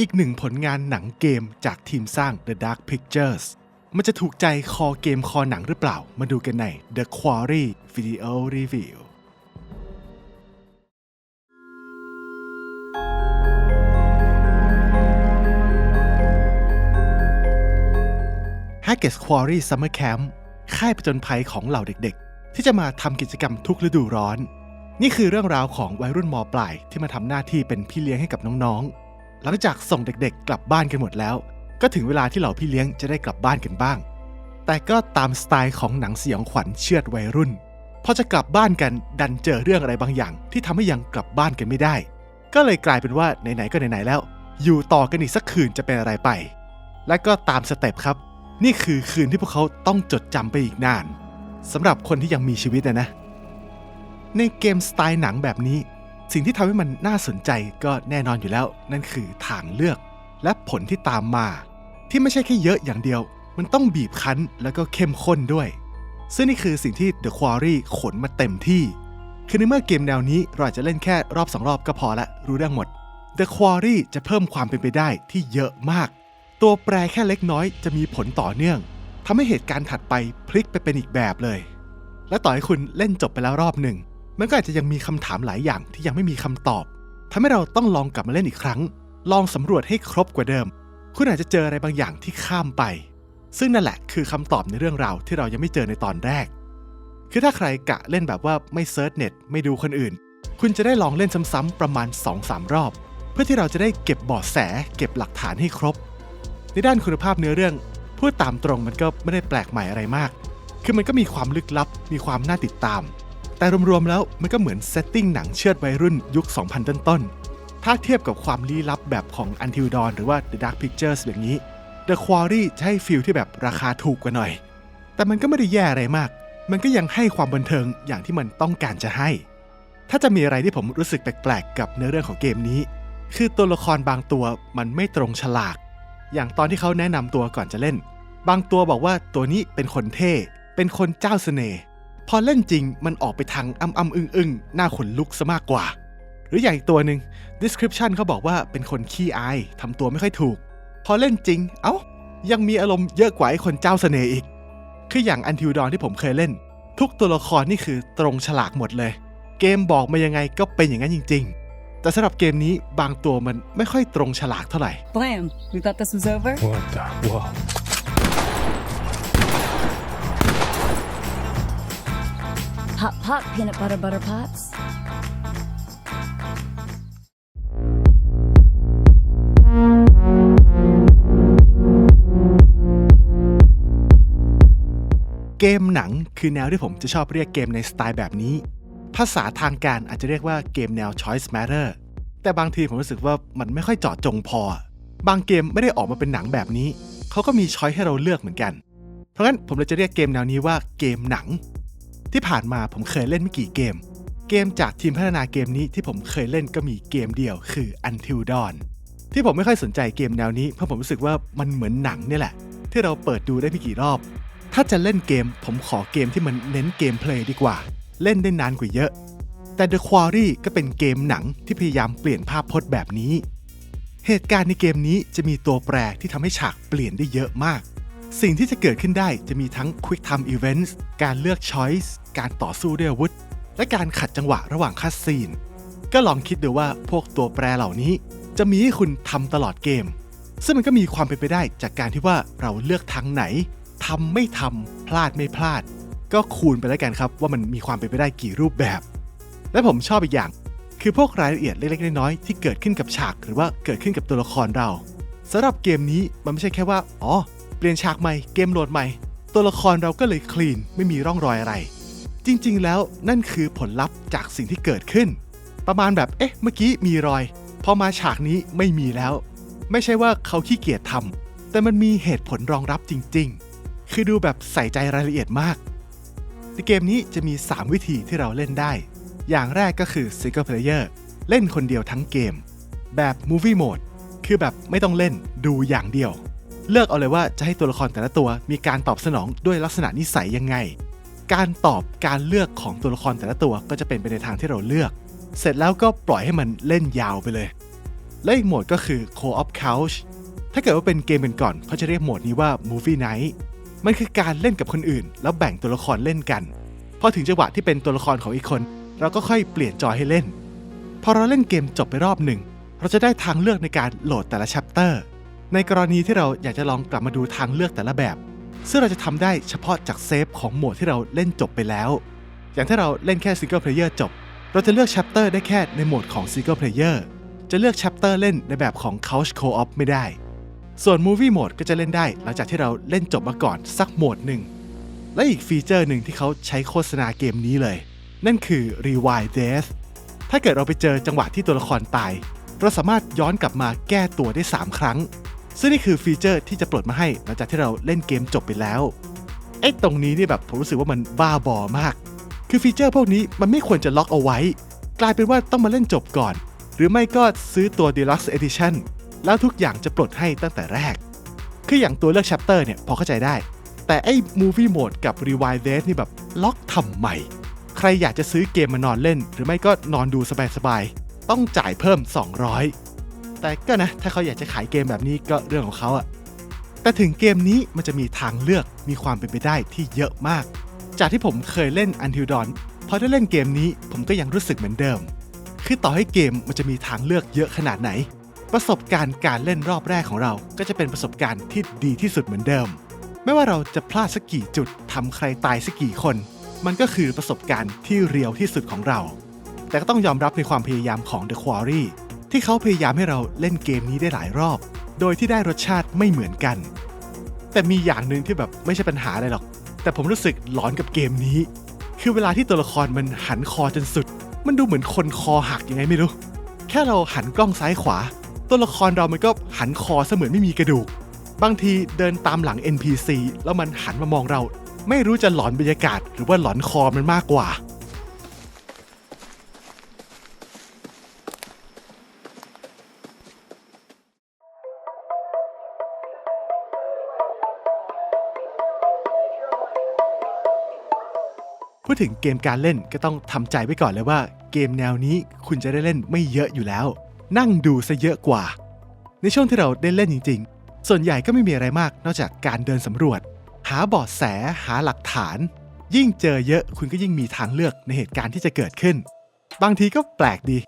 อีกหนึ่งผลงานหนังเกมจากทีมสร้าง The Dark Pictures มันจะถูกใจคอเกมคอหนังหรือเปล่า มาดูกันใน The Quarry Video Review h a g g e s Quarry Summer Camp ค่ายประจนภัยของเหล่าเด็กๆ ที่จะมาทำกิจกรรมทุกฤดูร้อน นี่คือเรื่องราวของวัยรุ่นมปลายที่มาทำหน้าที่เป็นพี่เลี้ยงให้กับน้องๆ หลังจากส่งเด็กๆ กลับบ้านกันหมดแล้ว ก็ถึงเวลาที่เหล่าพี่เลี้ยงจะได้กลับบ้านกันบ้าง แต่ก็ตามสไตล์ของหนังสยองขวัญเชือดวัยรุ่นพอจะกลับบ้านกันดันเจอเรื่องอะไรบางอย่าง ที่ทำให้ยังกลับบ้านกันไม่ได้ ก็เลยกลายเป็นว่าไหนๆก็ไหนๆแล้ว อยู่ต่อกันอีกสักคืนจะเป็นอะไรไป และก็ตามสเต็ปครับ นี่คือคืนที่พวกเขาต้องจดจำไปอีกนานสำหรับคนที่ยังมีชีวิตนะนะในเกมสไตล์หนังแบบนี้ สิ่งที่ทำให้มันน่าสนใจก็แน่นอนอยู่แล้ว นั่นคือทางเลือก และผลที่ตามมา ที่ไม่ใช่แค่เยอะอย่างเดียว มันต้องบีบคั้นแล้วก็เข้มข้นด้วย ซึ่งนี่คือสิ่งที่ The Quarry ขนมาเต็มที่ คือในเมื่อเกมแนวนี้เราอาจจะเล่นแค่รอบสองรอบก็พอละรู้เรื่องหมด The Quarry จะเพิ่มความเป็นไปได้ที่เยอะมาก ตัวแปรแค่เล็กน้อยจะมีผลต่อเนื่องทำให้เหตุการณ์ถัดไปพลิกไปเป็นอีกแบบเลย และต่อให้คุณเล่นจบไปแล้วรอบหนึ่ง มันก็อาจจะยังมีคำถามหลายอย่างที่ยังไม่มีคำตอบทำให้เราต้องลองกลับมาเล่นอีกครั้ง ลองสำรวจให้ครบกว่าเดิม คุณอาจจะเจออะไรบางอย่างที่ข้ามไป ซึ่งนั่นแหละคือคำตอบในเรื่องราวที่เรายังไม่เจอในตอนแรก คือถ้าใครกะเล่นแบบว่าไม่เซิร์ชเน็ตไม่ดูคนอื่น คุณจะได้ลองเล่นซ้ำๆประมาณ 2-3 รอบ เพื่อที่เราจะได้เก็บเบาะแส เก็บหลักฐานให้ครบ ในด้านคุณภาพเนื้อเรื่อง พูดตามตรงมันก็ไม่ได้แปลกใหม่อะไรมาก คือมันก็มีความลึกลับ มีความน่าติดตาม แต่รวมๆแล้วมันก็เหมือนเซตติ้งหนังเชือดวัยรุ่นยุค 2000 ต้นๆ ถ้าเทียบกับความลี้ลับแบบของ Until Dawn หรือว่า The Dark Pictures แบบนี้ The Quarry จะให้ฟีลที่แบบราคาถูกกว่าหน่อย แต่มันก็ไม่ได้แย่อะไรมาก มันก็ยังให้ความบันเทิงอย่างที่มันต้องการจะให้ ถ้าจะมีอะไรที่ผมรู้สึกแปลกๆ กับเนื้อเรื่องของเกมนี้ คือตัวละครบางตัวมันไม่ตรงฉลาก อย่างตอนที่เขาแนะนำตัวก่อนจะเล่น บางตัวบอกว่าตัวนี้เป็นคนเท่ เป็นคนเจ้าเสน่ห์ พอเล่นจริงมันออกไปทางอ้ำอ้ำอึ้งอึ้งหน้าขนลุกซะมากกว่า หรืออย่างอีกตัวหนึ่ง description เขาบอกว่าเป็นคนขี้อายทำตัวไม่ค่อยถูก พอเล่นจริง เอ้า ยังมีอารมณ์เยอะกว่าไอ้คนเจ้าเสน่ห์อีก คืออย่างอันทิวดอนที่ผมเคยเล่น ทุกตัวละครนี่คือตรงฉลากหมดเลย เกมบอกมายังไงก็เป็นอย่างนั้นจริง ๆแต่สำหรับเกมนี้บางตัวมันไม่ค่อยตรงฉลากเท่าไหร่ Blam, we thought this was over? What the? Whoa. Pop, pop, peanut butter, butter pops. เกมหนังคือแนวที่ผมจะชอบเรียกเกมในสไตล์แบบนี้ ภาษาทางการอาจจะเรียกว่าเกมแนว choice matter แต่บางทีผมรู้สึกว่ามันไม่ค่อยเจาะจงพอ บางเกมไม่ได้ออกมาเป็นหนังแบบนี้ เขาก็มีช้อยให้เราเลือกเหมือนกัน เพราะงั้นผมเลยจะเรียกเกมแนวนี้ว่าเกมหนัง ที่ผ่านมาผมเคยเล่นไม่กี่เกม เกมจากทีมพัฒนาเกมนี้ที่ผมเคยเล่นก็มีเกมเดียวคือ Until Dawn ที่ผมไม่ค่อยสนใจเกมแนวนี้เพราะผมรู้สึกว่ามันเหมือนหนังเนี่ยแหละ ที่เราเปิดดูได้ไม่กี่รอบ ถ้าจะเล่นเกมผมขอเกมที่มันเน้นเกมเพลย์ดีกว่า เล่นได้นานกว่าเยอะ แต่ The Quarry ก็เป็นเกมหนังที่พยายามเปลี่ยนภาพพจน์แบบนี้ เหตุการณ์ในเกมนี้จะมีตัวแปรที่ทำให้ฉากเปลี่ยนได้เยอะมาก สิ่งที่จะเกิดขึ้นได้จะมีทั้ง Quick Time Events การเลือก Choice การต่อสู้ด้วยอาวุธ และการขัดจังหวะระหว่างคัดซีน ก็ลองคิดดูว่าพวกตัวแปรเหล่านี้ จะมีให้คุณทำตลอดเกม ซึ่งมันก็มีความเป็นไปได้จากการที่ว่าเราเลือกทางไหนทำไม่ทำพลาดไม่พลาด ก็คูณไปแล้วกันครับว่ามันมีความเป็นไปได้กี่รูปแบบ และผมชอบอีกอย่าง คือพวกรายละเอียดเล็กๆน้อยๆที่เกิดขึ้นกับฉาก หรือว่าเกิดขึ้นกับตัวละครเราสำหรับเกมนี้มันไม่ใช่แค่ว่า อ๋อ ลี่ยนฉากใหม่เกมโหลดใหม่ ตัวละครเราก็เลยคลีนไม่มีร่องรอยอะไร จริง ๆ แล้วนั่นคือผลลัพธ์จากสิ่งที่เกิดขึ้น ประมาณแบบเอ๊ะเมื่อกี้มีรอยพอมาฉากนี้ไม่มีแล้ว ไม่ใช่ว่าเขาขี้เกียจทำแต่มันมีเหตุผลรองรับจริง ๆ คือดูแบบใส่ใจรายละเอียดมากในเกมนี้จะมี 3 วิธีที่เราเล่นได้ อย่างแรกก็คือ Single Player เล่นคนเดียวทั้งเกม แบบ Movie Mode คือแบบไม่ต้องเล่นดูอย่างเดียว เลือกเอาเลยว่าจะให้ตัวละครแต่ละตัวมีการตอบสนองด้วยลักษณะนิสัยยังไง การตอบการเลือกของตัวละครแต่ละตัวก็จะเป็นไปในทางที่เราเลือก เสร็จแล้วก็ปล่อยให้มันเล่นยาวไปเลย และอีกโหมดก็คือ Co-op Couch ถ้าเกิดว่าเป็นเกมเป็นก่อนเขาจะเรียกโหมดนี้ว่า Movie Night มันคือการเล่นกับคนอื่น แล้วแบ่งตัวละครเล่นกัน พอถึงจังหวะที่เป็นตัวละครของอีกคน เราก็ค่อยเปลี่ยนจอให้เล่น พอเราเล่นเกมจบไปรอบหนึ่ง เราจะได้ทางเลือกในการโหลดแต่ละ chapter ในกรณีที่เราอยากจะลองกลับมาดูทางเลือกแต่ละแบบ ซึ่งเราจะทำได้เฉพาะจากเซฟของโหมดที่เราเล่นจบไปแล้ว อย่างถ้าเราเล่นแค่ Single Player จบ เราจะเลือก chapter ได้แค่ในโหมดของ Single Player จะเลือก chapter เล่นในแบบของ Couch Co-op ไม่ได้ ส่วน Movie Mode ก็จะเล่นได้หลังจากที่เราเล่นจบมาก่อนสักโหมดหนึ่ง และอีกฟีเจอร์หนึ่งที่เขาใช้โฆษณาเกมนี้เลย นั่นคือ Rewind Death ถ้าเกิดเราไปเจอจังหวะที่ตัวละครตาย เราสามารถย้อนกลับมาแก้ตัวได้ 3 ครั้ง ซึ่งนี่คือฟีเจอร์ที่จะปลดมาให้หลังจากที่เราเล่นเกมจบไปแล้วไอ้ตรงนี้นี่แบบผมรู้สึกว่ามันบ้าบอมาก คือฟีเจอร์พวกนี้มันไม่ควรจะล็อกเอาไว้ กลายเป็นว่าต้องมาเล่นจบก่อน หรือไม่ก็ซื้อตัว Deluxe Edition แล้วทุกอย่างจะปลดให้ตั้งแต่แรก คืออย่างตัวเลือก chapter เนี่ยพอเข้าใจได้ แต่ไอ้ movie mode กับ rewind date นี่แบบล็อกทำใหม่ ใครอยากจะซื้อเกมมานอนเล่น หรือไม่ก็นอนดูสบายๆต้องจ่ายเพิ่ม 200 แต่ก็นะ ถ้าเขาอยากจะขายเกมแบบนี้ก็เรื่องของเขาอะแต่ถึงเกมนี้มันจะมีทางเลือกมีความเป็นไปได้ที่เยอะมาก จากที่ผมเคยเล่น Until Dawn พอได้เล่นเกมนี้ผมก็ยังรู้สึกเหมือนเดิม คือต่อให้เกมมันจะมีทางเลือกเยอะขนาดไหน ประสบการณ์การเล่นรอบแรกของเรา ก็จะเป็นประสบการณ์ที่ดีที่สุดเหมือนเดิม ไม่ว่าเราจะพลาดสักกี่จุดทำใครตายสักกี่คน มันก็คือประสบการณ์ที่เรียวที่สุดของเรา แต่ก็ต้องยอมรับในความพยายามของ The Quarry ที่เขาพยายามให้เราเล่นเกมนี้ได้หลายรอบ โดยที่ได้รสชาติไม่เหมือนกัน แต่มีอย่างหนึ่งที่แบบไม่ใช่ปัญหาอะไรหรอก แต่ผมรู้สึกหลอนกับเกมนี้ คือเวลาที่ตัวละครมันหันคอจนสุด มันดูเหมือนคนคอหักยังไงไม่รู้ แค่เราหันกล้องซ้ายขวา ตัวละครเรามันก็หันคอเสมือนไม่มีกระดูก บางทีเดินตามหลัง NPC แล้วมันหันมามองเรา ไม่รู้จะหลอนบรรยากาศ หรือว่าหลอนคอมันมากกว่า พูดถึงเกมการเล่นก็ต้องทำใจไว้ก่อนเลยว่า เกมแนวนี้คุณจะได้เล่นไม่เยอะอยู่แล้ว นั่งดูซะเยอะกว่า ในช่วงที่เราได้เล่นจริง ๆ ส่วนใหญ่ก็ไม่มีอะไรมากนอกจากการเดินสำรวจ หาเบาะแสหาหลักฐาน ยิ่งเจอเยอะคุณก็ยิ่งมีทางเลือกในเหตุการณ์ที่จะเกิดขึ้น บางทีก็แปลกดี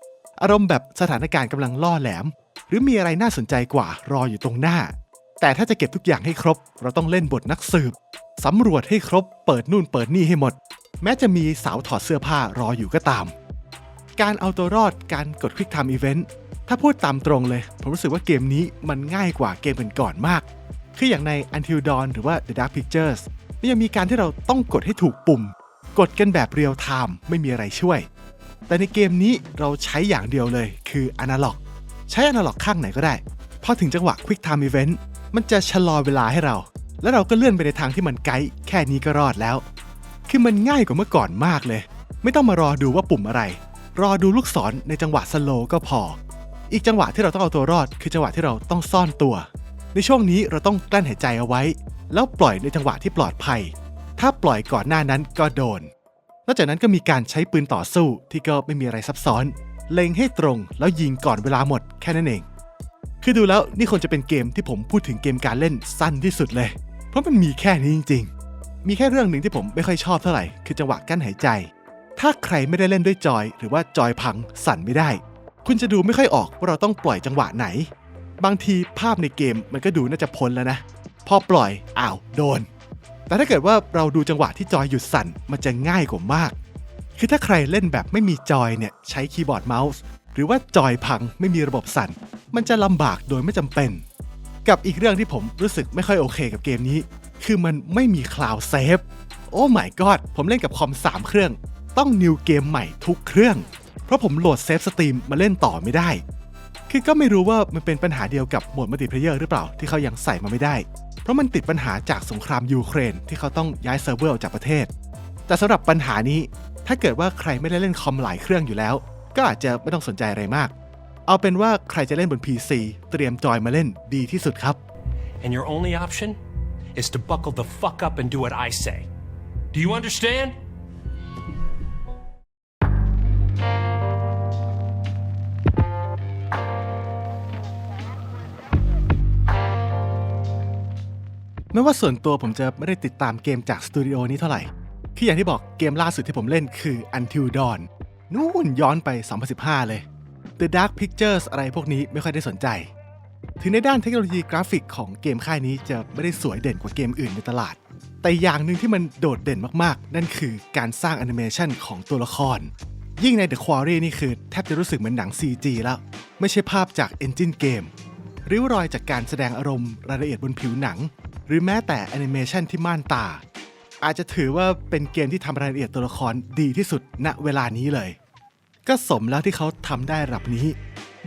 อารมณ์แบบสถานการณ์กำลังล่อแหลม หรือมีอะไรน่าสนใจกว่ารออยู่ตรงหน้า แต่ถ้าจะเก็บทุกอย่างให้ครบ เราต้องเล่นบทนักสืบสำรวจให้ครบ เปิดนู่นเปิดนี่ให้หมด แม้จะมีสาวถอดเสื้อผ้ารออยู่ก็ตาม การเอาตัวรอดการกด Quick Time Event ถ้าพูดตามตรงเลย ผมรู้สึกว่าเกมนี้มันง่ายกว่าเกมเป็นก่อนมาก คืออย่างใน Until Dawn หรือว่า The Dark Pictures มันยังมีการที่เราต้องกดให้ถูกปุ่ม กดกันแบบเรียลไทม์ไม่มีอะไรช่วย แต่ในเกมนี้เราใช้อย่างเดียวเลยคือ Analog ใช้ Analog ข้างไหนก็ได้ พอถึงจังหวะ Quick Time Event มันจะชะลอเวลาให้เรา แล้วเราก็เลื่อนไปในทางที่มันไกด์แค่นี้ก็รอดแล้ว คือมันง่ายกว่าเมื่อก่อนมากเลย ไม่ต้องมารอดูว่าปุ่มอะไร รอดูลูกศรในจังหวะสโลก็พอ อีกจังหวะที่เราต้องเอาตัวรอด คือจังหวะที่เราต้องซ่อนตัว ในช่วงนี้เราต้องกลั้นหายใจเอาไว้ แล้วปล่อยในจังหวะที่ปลอดภัย ถ้าปล่อยก่อนหน้านั้นก็โดน นอกจากนั้นก็มีการใช้ปืนต่อสู้ที่ก็ไม่มีอะไรซับซ้อน เล็งให้ตรงแล้วยิงก่อนเวลาหมดแค่นั้นเอง คือดูแล้วนี่ควรจะเป็นเกมที่ผมพูดถึงเกมการเล่นสั้นที่สุดเลย เพราะมันมีแค่นี้จริงๆ มีแค่เรื่องหนึ่งที่ผมไม่ค่อยชอบเท่าไหร่ คือจังหวะกั้นหายใจ ถ้าใครไม่ได้เล่นด้วยจอย หรือว่าจอยพังสั่นไม่ได้ คุณจะดูไม่ค่อยออกว่าเราต้องปล่อยจังหวะไหน บางทีภาพในเกมมันก็ดูน่าจะพ้นแล้วนะ พอปล่อยอ้าวโดน แต่ถ้าเกิดว่าเราดูจังหวะที่จอยหยุดสั่นมันจะง่ายกว่ามาก คือถ้าใครเล่นแบบไม่มีจอยเนี่ยใช้คีย์บอร์ดเมาส์หรือว่าจอยพังไม่มีระบบสั่น มันจะลำบากโดยไม่จำเป็น กับอีกเรื่องที่ผมรู้สึกไม่ค่อยโอเคกับเกมนี้ คือมันไม่มีคลาวด์เซฟ โอ้ my god ผมเล่นกับคอม 3 เครื่อง ต้องนิวเกมใหม่ทุกเครื่อง เพราะผมโหลดเซฟสตรีมมาเล่นต่อไม่ได้ คือก็ไม่รู้ว่ามันเป็นปัญหาเดียวกับโหมดมัลติเพลเยอร์หรือเปล่าที่เขายังใส่มาไม่ได้ เพราะมันติดปัญหาจากสงครามยูเครนที่เขาต้องย้ายเซิร์ฟเวอร์ออกจากประเทศ แต่สำหรับปัญหานี้ ถ้าเกิดว่าใครไม่ได้เล่นคอมหลายเครื่องอยู่แล้ว ก็อาจจะไม่ต้องสนใจอะไรมาก เอาเป็นว่าใครจะเล่นบน PC เตรียมจอยมาเล่นดีที่สุดครับ And your only option is to buckle the fuck up and do what I say. Do you understand? ไม่ว่าส่วนตัวผมจะไม่ได้ติดตามเกมจากสตูดิโอนี้เท่าไหร่ คืออย่างที่บอกเกมล่าสุดที่ผมเล่นคือ Until Dawn นู่นย้อนไป 2015 เลย The Dark Pictures อะไรพวกนี้ไม่ค่อยได้สนใจ ถึงในด้านเทคโนโลยีกราฟิกของเกมค่ายนี้จะไม่ได้สวยเด่นกว่าเกมอื่นในตลาด แต่อย่างหนึ่งที่มันโดดเด่นมากๆ นั่นคือการสร้างแอนิเมชันของตัวละคร ยิ่งใน The Quarry นี่คือแทบจะรู้สึกเหมือนหนัง CG แล้ว ไม่ใช่ภาพจาก Engine เกมริ้วรอยจากการแสดงอารมณ์รายละเอียดบนผิวหนัง หรือแม้แต่แอนิเมชันที่ม่านตา อาจจะถือว่าเป็นเกมที่ทำรายละเอียดตัวละครดีที่สุดณเวลานี้เลย ก็สมแล้วที่เขาทำได้ระดับนี้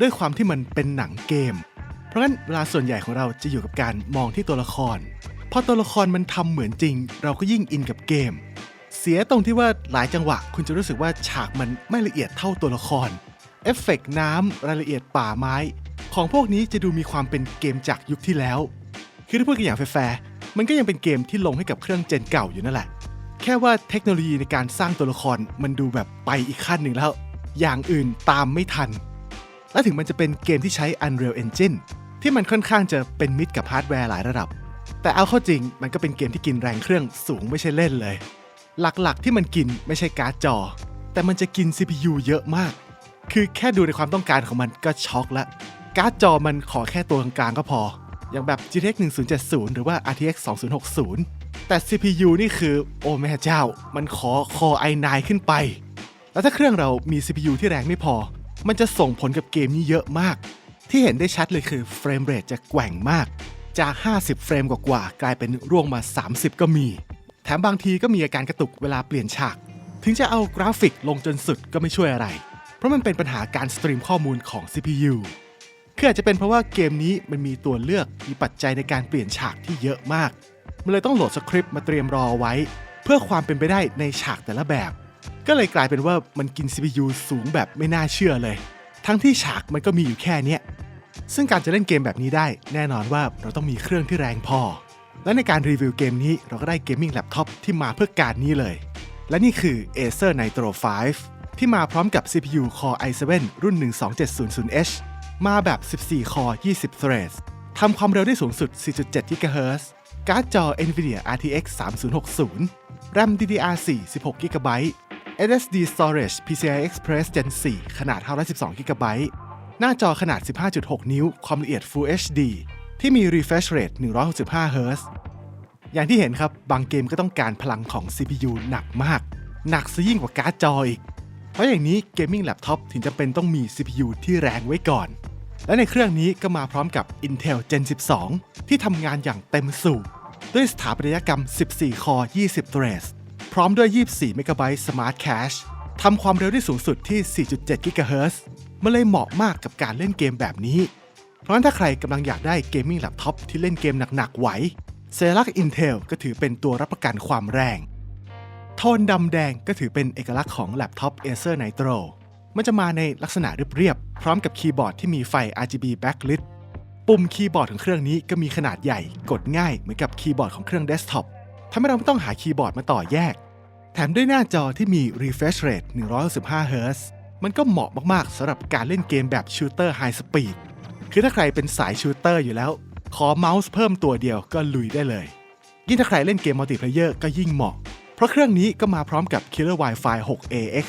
ด้วยความที่มันเป็นหนังเกม เพราะงั้นเวลาส่วนใหญ่ของเราจะอยู่กับการมองที่ตัวละคร พอตัวละครมันทำเหมือนจริง เราก็ยิ่งอินกับเกม เสียตรงที่ว่าหลายจังหวะ คุณจะรู้สึกว่าฉากมันไม่ละเอียดเท่าตัวละคร เอฟเฟกต์น้ำรายละเอียดป่าไม้ ของพวกนี้จะดูมีความเป็นเกมจากยุคที่แล้ว คือถ้าพูดกันอย่างแฟร์มันก็ยังเป็นเกมที่ลงให้กับเครื่องเจนเก่าอยู่นั่นแหละ แค่ว่าเทคโนโลยีในการสร้างตัวละครมันดูแบบไปอีกขั้นหนึ่งแล้ว อย่างอื่นตามไม่ทัน และถึงมันจะเป็นเกมที่ใช้ Unreal Engine ที่มันค่อนข้างจะเป็นมิตรกับฮาร์ดแวร์หลายระดับ แต่เอาเข้าจริงมันก็เป็นเกมที่กินแรงเครื่องสูงไม่ใช่เล่นเลย หลักๆที่มันกินไม่ใช่การ์ดจอ แต่มันจะกิน CPU เยอะมาก คือแค่ดูในความต้องการของมันก็ช็อกละ การ์ดจอมันขอแค่ตัวกลางๆก็พอ อย่างแบบ GTX 1070 หรือว่า RTX 2060 แต่ CPU นี่คือโอ้แม่เจ้า มันขอ Core i9 ขึ้นไป แล้วถ้าเครื่องเรามี CPU ที่แรงไม่พอ มันจะส่งผลกับเกมนี้เยอะมาก ที่เห็นได้ชัดเลยคือเฟรมเรทจะแกว่งมาก จาก 50 เฟรมกว่าๆกลายเป็นร่วงมา 30 ก็มี แถมบางทีก็มีอาการกระตุกเวลาเปลี่ยนฉาก ถึงจะเอากราฟิกลงจนสุดก็ไม่ช่วยอะไร เพราะมันเป็นปัญหาการสตรีมข้อมูลของ CPU คืออาจจะเป็นเพราะว่าเกมนี้มันมีตัวเลือกมีปัจจัยในการเปลี่ยนฉากที่เยอะมาก มันเลยต้องโหลดสคริปต์มาเตรียมรอไว้ เพื่อความเป็นไปได้ในฉากแต่ละแบบ ก็เลยกลายเป็นว่ามันกิน CPU สูงแบบไม่น่าเชื่อเลย ทั้งที่ฉากมันก็มีอยู่แค่เนี้ยซึ่งการจะเล่นเกมแบบนี้ได้ แน่นอนว่าเราต้องมีเครื่องที่แรงพอ และในการรีวิวเกมนี้เราก็ได้เกมมิ่งแล็ปท็อปที่มาเพื่อการนี้เลย และนี่คือ Acer Nitro 5 ที่มาพร้อมกับ CPU Core i7 รุ่น 12700H มาแบบ 14 Core 20 Threads ทำความเร็วได้สูงสุด 4.7 GHz การ์ดจอ NVIDIA RTX 3060 RAM DDR4 16 GB SSD Storage PCI Express Gen 4 ขนาด 512 GB หน้าจอขนาด 15.6 นิ้ว ความละเอียด Full HD ที่มี refresh rate 165 Hz อย่างที่เห็นครับ บางเกมก็ต้องการพลังของ CPU หนักมาก หนักซะยิ่งกว่าการ์ดจออีก เพราะอย่างนี้เกมมิ่งแล็ปท็อปถึงจำเป็นต้องมี CPU ที่แรงไว้ก่อน และในเครื่องนี้ก็มาพร้อมกับ Intel Gen 12 ที่ทำงานอย่างเต็มสูบด้วยสถาปัตยกรรม 14 Core 20 Threads พร้อมด้วย 24 MB Smart Cache ทำความเร็วได้สูงสุดที่ 4.7 GHz มันเลยเหมาะมากกับการเล่นเกมแบบนี้ เพราะฉะนั้นถ้าใครกำลังอยากได้เกมมิ่งแล็ปท็อปที่เล่นเกมหนักๆไหวเซรัก Intel ก็ถือเป็นตัวรับประกันความแรง โทนดำแดงก็ถือเป็นเอกลักษณ์ของแล็ปท็อป Acer Nitro มันจะมาในลักษณะเรียบๆ พร้อมกับคีย์บอร์ดที่มีไฟ RGB backlit ปุ่มคีย์บอร์ดของเครื่องนี้ก็มีขนาดใหญ่ กดง่ายเหมือนกับคีย์บอร์ดของเครื่องเดสก์ท็อป ทำให้เราไม่ต้องหาคีย์บอร์ดมาต่อแยก แถมด้วยหน้าจอที่มี refresh rate 165 Hz มันก็เหมาะมาก ๆสำหรับการเล่นเกมแบบชูเตอร์ไฮสปีดคือถ้าใครเป็นสายชูเตอร์อยู่แล้ว ขอเมาส์เพิ่มตัวเดียวก็ลุยได้เลย ยิ่งถ้าใครเล่นเกมมัลติเพลเยอร์ก็ยิ่งเหมาะ เพราะเครื่องนี้ก็มาพร้อมกับ Killer Wi-Fi 6AX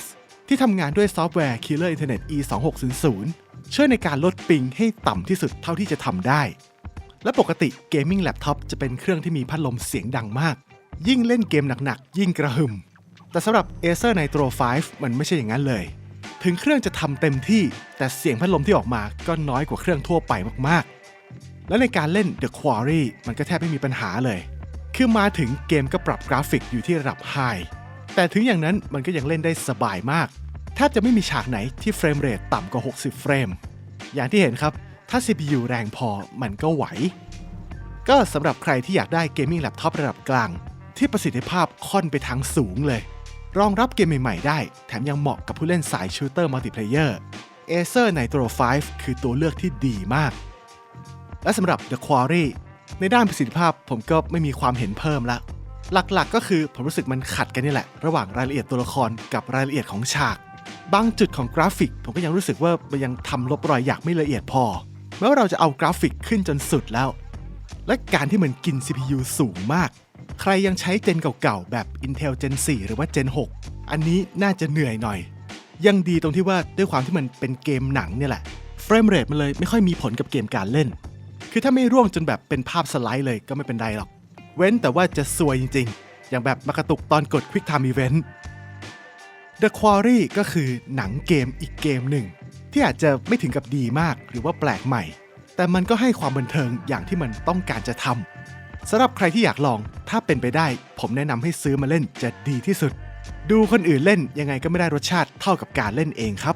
ที่ทำงานด้วยซอฟต์แวร์ Killer Internet E2600 ช่วยในการลดปิงให้ต่ำที่สุดเท่าที่จะทำได้ และปกติเกมมิ่งแล็ปท็อปจะเป็นเครื่องที่มีพัดลมเสียงดังมาก ยิ่งเล่นเกมหนักๆ ยิ่งกระหึ่ม แต่สำหรับ Acer Nitro 5 มันไม่ใช่อย่างนั้นเลย ถึงเครื่องจะทำเต็มที่ แต่เสียงพัดลมที่ออกมาก็น้อยกว่าเครื่องทั่วไปมากๆ และในการเล่น The Quarry มันก็แทบไม่มีปัญหาเลย คือมาถึงเกมก็ปรับกราฟิกอยู่ที่ระดับ High แต่ถึงอย่างนั้นมันก็ยังเล่นได้สบายมากแทบจะไม่มีฉากไหนที่เฟรมเรทต่ำกว่า 60 เฟรม อย่างที่เห็นครับถ้า CPU แรงพอมันก็ไหว ก็สำหรับใครที่อยากได้เกมมิ่งแล็ปท็อประดับกลาง ที่ประสิทธิภาพค่อนไปทางสูงเลย รองรับเกมใหม่ ๆ ได้ แถมยังเหมาะกับผู้เล่นสายชูเตอร์มัลติเพลเยอร์ Acer Nitro 5 คือตัวเลือกที่ดีมาก และสำหรับ The Quarry ในด้านประสิทธิภาพผมก็ไม่มีความเห็นเพิ่มละ หลักๆก็คือผมรู้สึกมันขัดกันนี่แหละ ระหว่างรายละเอียดตัวละครกับรายละเอียดของฉาก บางจุดของกราฟิก ผมก็ยังรู้สึกว่ามันยังทำลบรอยหยักไม่ละเอียดพอแม้ว่าเราจะเอากราฟิกขึ้นจนสุดแล้ว และการที่มันกิน CPU สูงมาก ใครยังใช้เจนเก่าๆ แบบ Intel Gen 4 หรือว่า Gen 6 อันนี้น่าจะเหนื่อยหน่อย ยังดีตรงที่ว่าด้วยความที่มันเป็นเกมหนังเนี่ยแหละเฟรมเรทมันเลยไม่ค่อยมีผลกับเกมการเล่น คือถ้าไม่ร่วงจนแบบเป็นภาพสไลด์เลยก็ไม่เป็นไรหรอก เว้นแต่ว่าจะซวยจริงๆ อย่างแบบมากระตุกตอนกด Quick Time Event The Quarry ก็คือหนังเกมอีกเกมหนึ่ง ที่อาจจะไม่ถึงกับดีมากหรือว่าแปลกใหม่ แต่มันก็ให้ความบันเทิงอย่างที่มันต้องการจะทำ สำหรับใครที่อยากลอง ถ้าเป็นไปได้ ผมแนะนำให้ซื้อมาเล่นจะดีที่สุด ดูคนอื่นเล่นยังไงก็ไม่ได้รสชาติเท่ากับการเล่นเองครับ